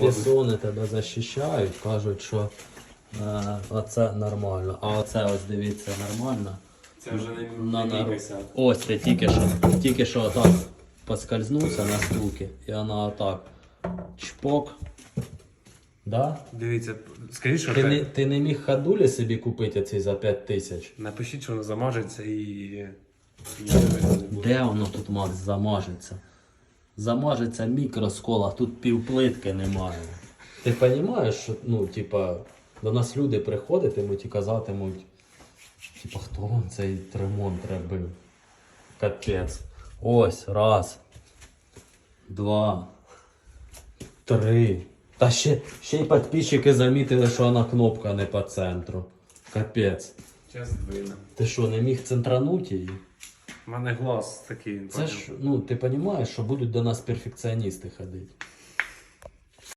Пісони тебе захищають, кажуть, що е, оце нормально. А оце ось дивіться нормально. Це вже не, На, не на, ось ти тільки що, тільки що отак поскользнувся на стулки, і вона отак чпок. Да? Дивіться, скажіть, що Ти це... не, ти не міг ходулі собі купити ці за 5 тисяч? Напишіть, що воно замажеться і... і я не буду. Де воно тут, Макс, замажеться? Замажеться мікроскол, а тут півплитки немає. Ти розумієш, що ну, типа, до нас люди приходитимуть і казатимуть, типа, хто вам цей ремонт робив? Капець. Ось, раз, два, три. Та ще, ще й підписчики замітили, що вона кнопка не по центру. Капець. Час двина. Ти що, не міг центранути її? У мене глаз такий. Це ж, ну, ти розумієш, що будуть до нас перфекціоністи ходити.